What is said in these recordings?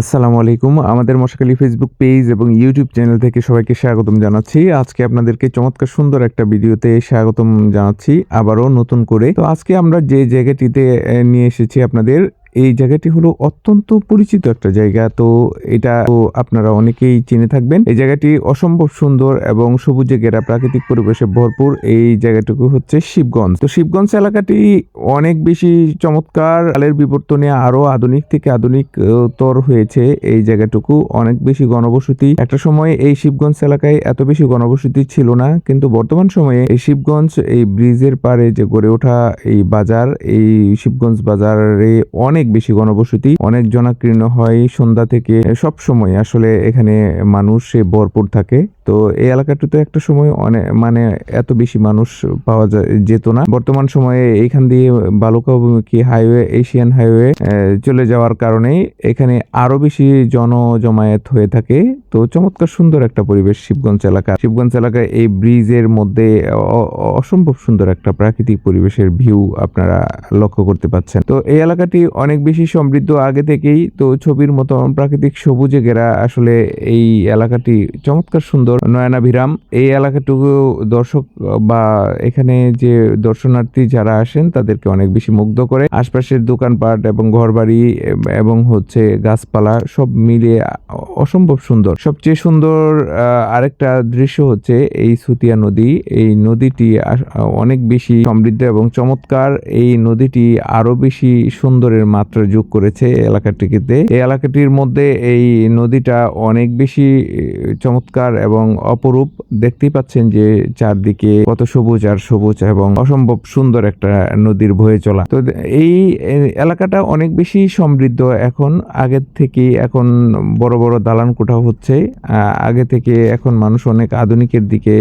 আসসালামু আলাইকুম। আমাদের মশাখালী ফেসবুক পেজ এবং ইউটিউব চ্যানেল থেকে সবাইকে স্বাগতম জানাচ্ছি। আজকে আপনাদেরকে চমৎকার সুন্দর একটা ভিডিওতে স্বাগতম জানাচ্ছি আবারও নতুন করে। তো আজকে আমরা যে জায়গাটিতে নিয়ে এসেছি আপনাদের এই জায়গাটি হলো অত্যন্ত পরিচিত একটা জায়গা। তো এটা তো আপনারা অনেকেই চিনে থাকবেন। এই জায়গাটি অসম্ভব সুন্দর এবং সবুজে ঘেরা, প্রাকৃতিক পরিবেশে ভরপুর। এই জায়গাটুকু হচ্ছে শিবগঞ্জ। তো শিবগঞ্জ এলাকাটি অনেক বেশি চমৎকার। কালের বিবর্তনে আরও আধুনিক থেকে আধুনিক তর হয়েছে। এই জায়গাটুকু অনেক বেশি গণবসতি একটা সময় এই শিবগঞ্জ এলাকায় এত বেশি গণবসতি ছিল না। কিন্তু বর্তমান সময়ে এই শিবগঞ্জ, এই ব্রিজের পারে যে গড়ে ওঠা এই বাজার, এই শিবগঞ্জ বাজারে অনেক বেশি গণবসতি অনেক জনাকীর্ণ হয় সন্ধ্যা থেকে সব সময় আসলে এখানে মানুষ ভরপুর থাকে। তো এই এলাকাটিতে একটা সময় অনেক মানে এত বেশি মানুষ পাওয়া যায়, যেত না। বর্তমান সময়ে এইখান দিয়ে বালুকাভিমুখী হাইওয়ে এশিয়ান হাইওয়ে চলে যাওয়ার কারণে এখানে আরও বেশি জনজমায়েত হয়ে থাকে। তো চমৎকার সুন্দর একটা পরিবেশ শিবগঞ্জ এলাকা। শিবগঞ্জ এলাকায় এই ব্রিজের মধ্যে অসম্ভব সুন্দর একটা প্রাকৃতিক পরিবেশের ভিউ আপনারা লক্ষ্য করতে পাচ্ছেন। তো এই এলাকাটি অনেক বেশি সমৃদ্ধ আগে থেকেই। তো ছবির মতো প্রাকৃতিক সবুজে ঘেরা আসলে এই এলাকাটি চমৎকার সুন্দর নয়নাভিরাম। এই এলাকাটুকু দর্শক, বা এখানে যে দর্শনার্থী যারা আসেন, তাদেরকে অনেক বেশি মুগ্ধ করে। আশপাশের দোকানপাট এবং ঘরবাড়ি, এবং হচ্ছে গাছপালা, সব মিলিয়ে অসম্ভব সুন্দর। সবচেয়ে সুন্দর আরেকটা দৃশ্য হচ্ছে এই সুতিয়া নদী। এই নদীটি অনেক বেশি সমৃদ্ধ এবং চমৎকার। এই নদীটি আরও বেশি সুন্দরের মাত্রা যোগ করেছে এই এলাকাটিতে এই এলাকাটির মধ্যে এই নদীটা অনেক বেশি চমৎকার এবং অপরূপ দেখতেই পাচ্ছেন যে চারদিকে কত সবুজ আর সবুজ এবং অসম্ভব সুন্দর একটা নদীর বয়ে চলা। তো এই এলাকাটা অনেক বেশি সমৃদ্ধ। এখন আগের থেকে এখন বড় বড় দালান কোঠা হচ্ছে। আগে থেকে এখন মানুষ অনেক আধুনিকের দিকে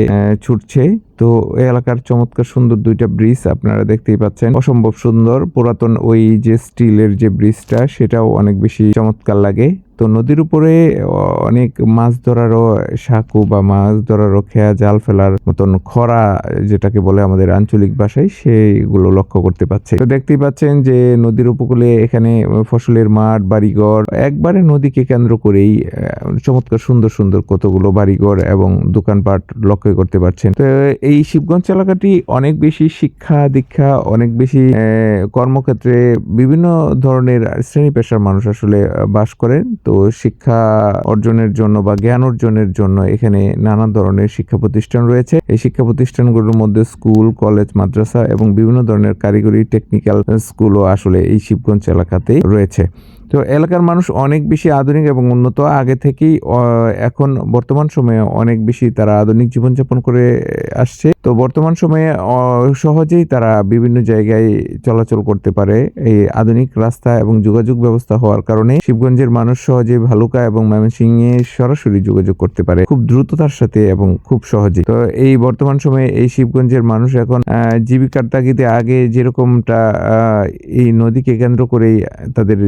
ছুটছে। তো এলাকার চমৎকার সুন্দর দুইটা ব্রিজ আপনারা দেখতেই পাচ্ছেন। অসম্ভব সুন্দর। পুরাতন ওই যে স্টিলের যে ব্রিজটা, সেটাও অনেক বেশি চমৎকার লাগে। তো নদীর উপরে অনেক মাছ ধরারও সাঁকু বা মাছ ধরারও খেয়া জাল ফেলার মতন খরা, যেটাকে বলে আমাদের আঞ্চলিক ভাষায় সেইগুলো লক্ষ্য করতে পারছে তো দেখতেই পাচ্ছেন যে নদীর উপকূলে এখানে ফসলের মাঠ, বাড়িঘর, একবারে নদীকে কেন্দ্র করেই চমৎকার সুন্দর সুন্দর কতগুলো বাড়িঘর এবং দোকানপাট লক্ষ্য করতে পারছেন। তো এই শিবগঞ্জ এলাকাটি অনেক বেশি শিক্ষা, দীক্ষা, অনেক বেশি কর্মক্ষেত্রে বিভিন্ন ধরনের শ্রেণি পেশার মানুষ আসলে বাস করেন। তো শিক্ষা অর্জনের জন্য বা জ্ঞান অর্জনের জন্য এখানে নানা ধরনের শিক্ষা প্রতিষ্ঠান রয়েছে। এই শিক্ষা প্রতিষ্ঠানগুলোর মধ্যে স্কুল, কলেজ, মাদ্রাসা এবং বিভিন্ন ধরনের কারিগরি, টেকনিক্যাল স্কুলও আসলে এই শিবগঞ্জ এলাকাতেই রয়েছে। তো এলাকার মানুষ অনেক বেশি আধুনিক এবং উন্নত। আগে থেকেই এখন বর্তমান সময়ে অনেক বেশি তারা আধুনিক জীবনযাপন করে আসছে। তো বর্তমান সময়ে সহজেই তারা বিভিন্ন জায়গায় চলাচল করতে পারে। এই আধুনিক রাস্তা এবং যোগাযোগ ব্যবস্থা হওয়ার কারণে শিবগঞ্জের মানুষ সহজে ভালুকা এবং ময়মনসিংহে সরাসরি যোগাযোগ করতে পারে। খুব দ্রুততার সাথে এবং খুব সহজে। তো এই বর্তমান সময়ে এই শিবগঞ্জের মানুষ এখন জীবিকার তাগিদে আগে যেরকমটা এই নদীকে কেন্দ্র করেই তাদের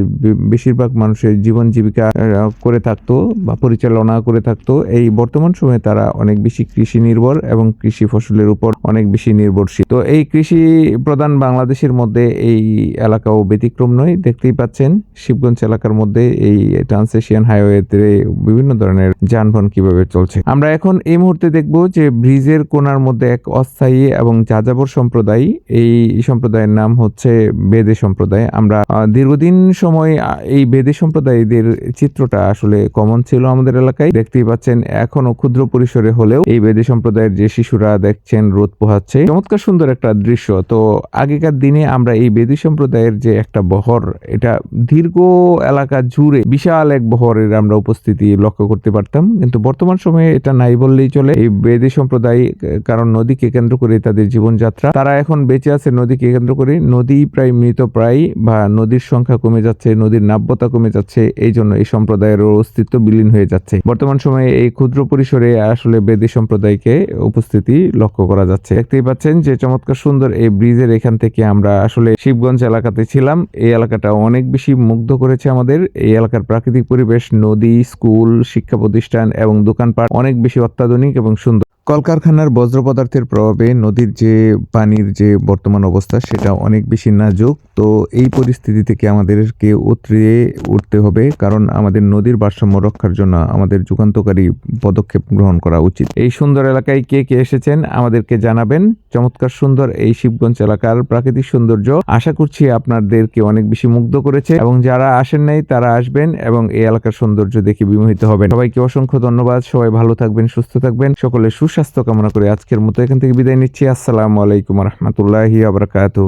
বেশিরভাগ মানুষের জীবন জীবিকা করে থাকতো বা পরিচালনা করে থাকতো। এই বর্তমান সময়ে তারা অনেক বেশি কৃষি নির্ভর এবং কৃষি ফসলের উপর অনেক বেশি নির্ভরশীল। তো এই কৃষি প্রধান বাংলাদেশের মধ্যে এই এলাকাও ব্যতিক্রম নয়। দেখতেই পাচ্ছেন, শিবগঞ্জ এলাকার মধ্যে এই ট্রান্স এশিয়ান হাইওয়েতে বিভিন্ন ধরনের যানবাহন কীভাবে চলছে। আমরা এখন এই মুহূর্তে দেখব যে ব্রিজের কোনার মধ্যে এক অস্থায়ী এবং যাযাবর সম্প্রদায়, এই সম্প্রদায়ের নাম হচ্ছে বেদে সম্প্রদায়। আমরা দীর্ঘদিন সময় এই বেদে সম্প্রদায়দের চিত্রটা আসলে কমন ছিল আমাদের এলাকায়। দেখতেই পাচ্ছেন, এখনও ক্ষুদ্র পরিসরে হলেও এই বেদে সম্প্রদায়ের যে শিশুরা দেখছেন রোদ পোহাচ্ছে। চমৎকার সুন্দর একটা দৃশ্য। তো আগেকার দিনে আমরা এই বেদি সম্প্রদায়ের যে একটা বহর, এটা দীর্ঘ এলাকা জুড়ে বিশাল এক বহরের আমরা উপস্থিতি লক্ষ্য করতে পারতাম। কিন্তু বর্তমান সময়ে এটা নাই বললেই চলে। এই বেদি সম্প্রদায়, কারণ নদীকে কেন্দ্র করে তাদের জীবনযাত্রা, তারা এখন বেঁচে আছে নদীকে কেন্দ্র করে। নদী প্রায় মৃত প্রায় বা নদীর সংখ্যা কমে যাচ্ছে, নদীর নাব্যতা কমে যাচ্ছে, এই জন্য এই সম্প্রদায়ের অস্তিত্ব বিলীন হয়ে যাচ্ছে। বর্তমান সময়ে এই ক্ষুদ্র পরিসরে আসলে বেদি সম্প্রদায়কে উপস্থিতি লক্ষ্য করা যাচ্ছে। দেখতেই পাচ্ছেন যে চমৎকার সুন্দর এই ব্রিজের এখান থেকে আমরা আসলে শিবগঞ্জ এলাকাতে ছিলাম। এই এলাকাটা অনেক বেশি মুগ্ধ করেছে আমাদের। এই এলাকার প্রাকৃতিক পরিবেশ, নদী, স্কুল, শিক্ষা প্রতিষ্ঠান এবং দোকানপাট অনেক বেশি অত্যাধুনিক এবং সুন্দর। কলকারখানার বজ্র পদার্থের প্রভাবে নদীর যে পানির যে বর্তমান অবস্থা, সেটা অনেক বেশি নাজুক। তো এই পরিস্থিতি থেকে আমাদেরকে উতরিয়ে উঠতে হবে? কারণ আমাদের নদীর ভারসাম্য রক্ষার জন্য আমাদের যুগান্তকারী পদক্ষেপ গ্রহণ করা উচিত। এই সুন্দর এলাকায় কে কে এসেছেন আমাদেরকে জানাবেন। চমৎকার সুন্দর এই শিবগঞ্জ এলাকার প্রাকৃতিক সৌন্দর্য আশা করছি আপনাদেরকে অনেক বেশি মুগ্ধ করেছে। এবং যারা আসেন নাই, তারা আসবেন এবং এই এলাকার সৌন্দর্য দেখে বিমোহিত হবেন। সবাইকে অসংখ্য ধন্যবাদ। সবাই ভালো থাকবেন, সুস্থ থাকবেন। সকলের সুস্বাস্থ্য কামনা করে। আজকের মতো এখান থেকে বিদায় নিচ্ছি। আসসালামু আলাইকুম রহমতুল্লাহি আবরাকাতু